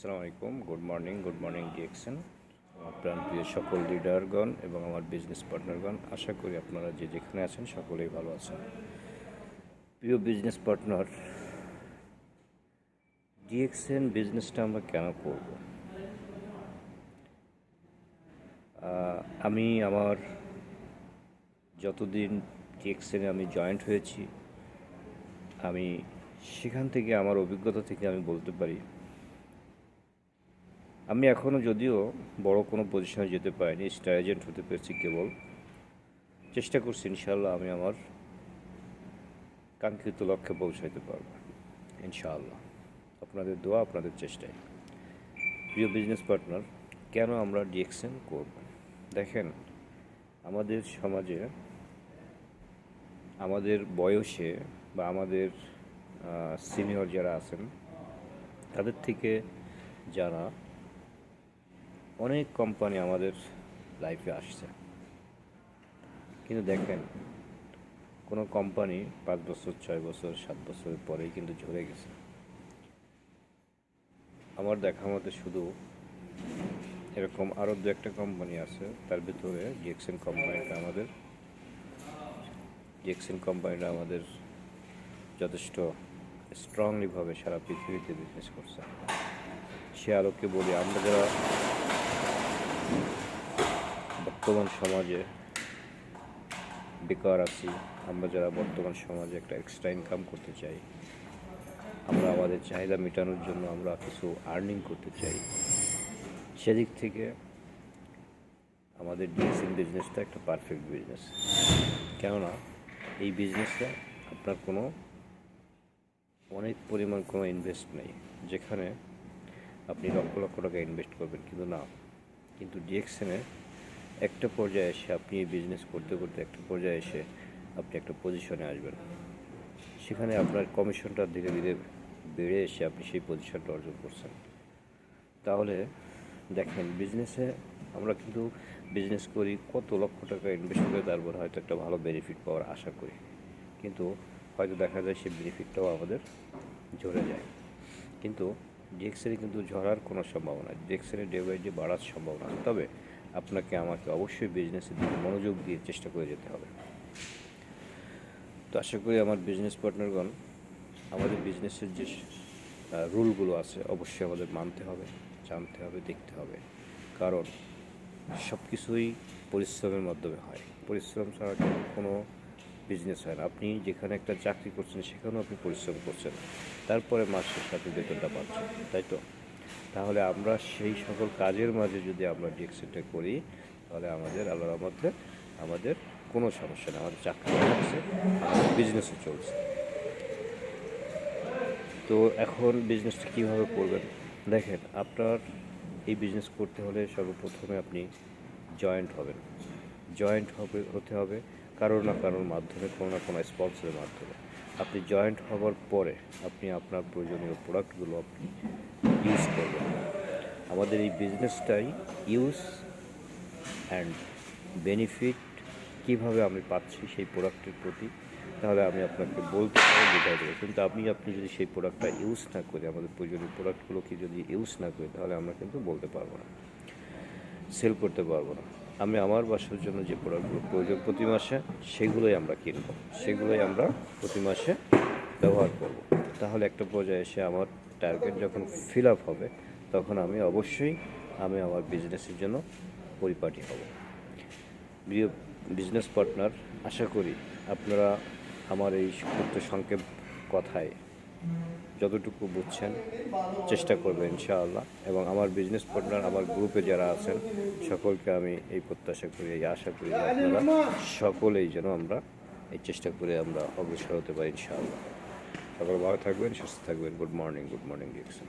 আসসালামু আলাইকুম good morning good morning ডিএকশন আমার প্রাণপ্রিয় সকল লিডারগণ এবং আমার বিজনেস পার্টনারগণ আশা করি আপনারা যে যেখানে আছেন সকলেই ভালো আছেন। প্রিয় বিজনেস পার্টনার ডিএক্সএন বিজনেসটা আমরা কেন করব? আমি আমার যতদিন ডিএক্সএনে আমি জয়েন্ট হয়েছি, আমি সেখান থেকে আমার অভিজ্ঞতা থেকে আমি বলতে পারি আমি এখনও যদিও বড় কোনো পজিশনে যেতে পারিনি স্টার এজেন্ট হতে পেরেছি কেবল। চেষ্টা করছি ইনশাল্লাহ আমি আমার কাঙ্ক্ষিত লক্ষ্যে পৌঁছাইতে পারব, ইনশাআল্লাহ। আপনাদের দোয়া, আপনাদের চেষ্টায় প্রিয় বিজনেস পার্টনার কেন আমরা ডিএক্সএন করব? দেখেন, আমাদের সমাজে আমাদের বয়সে বা আমাদের সিনিয়র যারা আছেন, তাদের থেকে যারা অনেক কোম্পানি আমাদের লাইফে আসছে। কিন্তু দেখেন, কোনো কোম্পানি পাঁচ বছর, ছয় বছর, সাত বছরের পরেই কিন্তু ঝরে গেছে। আমার দেখা মতে শুধু এরকম আরও দু একটা কোম্পানি আছে, তার ভিতরে জেকসন কোম্পানিটা আমাদের জেকসন কোম্পানিটা আমাদের যথেষ্ট স্ট্রংলিভাবে সারা পৃথিবীতে বিজনেস করছে। সে আলোকে বলি, আমরা যারা বর্তমান সমাজে বেকার আছি, আমরা যারা বর্তমান সমাজে একটা এক্সট্রা ইনকাম করতে চাই, আমরা আমাদের চাহিদা মেটানোর জন্য আমরা কিছু আর্নিং করতে চাই। সেদিক থেকে আমাদের ডিএসিং বিজনেসটা একটা পারফেক্ট বিজনেস কেননা এই বিজনেসে আপনার কোনো অনেক পরিমাণ কোনো ইনভেস্ট নেই, যেখানে আপনি লক্ষ লক্ষ টাকা ইনভেস্ট করবেন, কিন্তু না। কিন্তু ডিএক্সএনে একটা পর্যায়ে এসে আপনি এই বিজনেস করতে করতে একটা পর্যায়ে এসে আপনি একটা পজিশনে আসবেন। সেখানে আপনার কমিশনটা ধীরে ধীরে বেড়ে এসে আপনি সেই পজিশনটা অর্জন করছেন। তাহলে দেখেন বিজনেসে আমরা কিন্তু বিজনেস করি কত লক্ষ টাকা ইনভেস্ট করে তারপর হয়তো একটা ভালো বেনিফিট পাওয়ার আশা করি। কিন্তু হয়তো দেখা যায় সেই বেনিফিটটাও আমাদের ঝরে যায়। কিন্তু ডিএক্সেলে কিন্তু ঝরার কোনো সম্ভাবনা ডিএক্সেলে ডে বাই ডে বাড়ার সম্ভাবনা। তবে আপনাকে আমাকে অবশ্যই বিজনেসের দিকে মনোযোগ দিয়ে চেষ্টা করে যেতে হবে। তো আশা করি আমার বিজনেস পার্টনারগণ আমাদের বিজনেসের যে রুলগুলো আছে, অবশ্যই আমাদের মানতে হবে, জানতে হবে, দেখতে হবে। কারণ সব কিছুই পরিশ্রমের মাধ্যমে হয়। পরিশ্রম ছাড়া কোনো বিজনেস হয় না। আপনি যেখানে একটা চাকরি করছেন, সেখানেও আপনি পরিশ্রম করছেন। তারপরে মাসের সাথে বেতনটা পাচ্ছেন, তাই তো? তাহলে আমরা সেই সকল কাজের মাঝে যদি আমরা ডিএক্সিটা করি, তাহলে আমাদের আল্লাহর মধ্যে আমাদের কোনো সমস্যা নেই, আমাদের চাকরি চলছে, আমাদের বিজনেসও চলছে। তো এখন বিজনেসটা কীভাবে করবেন? দেখেন, আপনার এই বিজনেস করতে হলে সর্বপ্রথমে আপনি জয়েন্ট হবেন। জয়েন্ট হবে, হতে হবে কারোর না কারোর মাধ্যমে, কোনো না কোনো স্পন্সরের মাধ্যমে। আপনি জয়েন্ট হওয়ার পরে আপনি আপনার প্রয়োজনীয় প্রোডাক্টগুলো আপনি ইউজ করবেন আমাদের এই বিজনেসটাই ইউজ অ্যান্ড বেনিফিট কীভাবে আমি পাচ্ছি সেই প্রোডাক্টের প্রতি, তাহলে আমি আপনাকে বলতে পারি দেবো। কিন্তু আপনি আপনি যদি সেই প্রোডাক্টটা ইউজ না করে, আমাদের প্রয়োজনীয় প্রোডাক্টগুলোকে যদি ইউজ না করি, তাহলে আমরা কিন্তু বলতে পারব না সেল করতে পারব না। আমি আমার বাসার জন্য যে প্রোডাক্টগুলো প্রয়োজন প্রতি মাসে, সেগুলোই আমরা কিনব, সেগুলোই আমরা প্রতি মাসে ব্যবহার করব। তাহলে একটা পর্যায়ে এসে আমার টার্গেট যখন ফিল আপ হবে তখন আমি অবশ্যই আমি আমার বিজনেসের জন্য পরিপাটি হব। প্রিয় বিজনেস পার্টনার আশা করি আপনারা আমার এই ক্ষুদ্র সংক্ষেপ কথায় যতটুকু বুঝছেন চেষ্টা করবেন ইনশাআল্লাহ। এবং আমার বিজনেস পার্টনার আমার গ্রুপে যারা আছেন সকলকে আমি এই প্রত্যাশা করি এই আশা করি আপনারা সকলেই যেন আমরা এই চেষ্টা করে আমরা অগ্রসর হতে পারি ইনশাআল্লাহ। সকল ভালো থাকবেন সুস্থ থাকবেন। Good morning good morning diction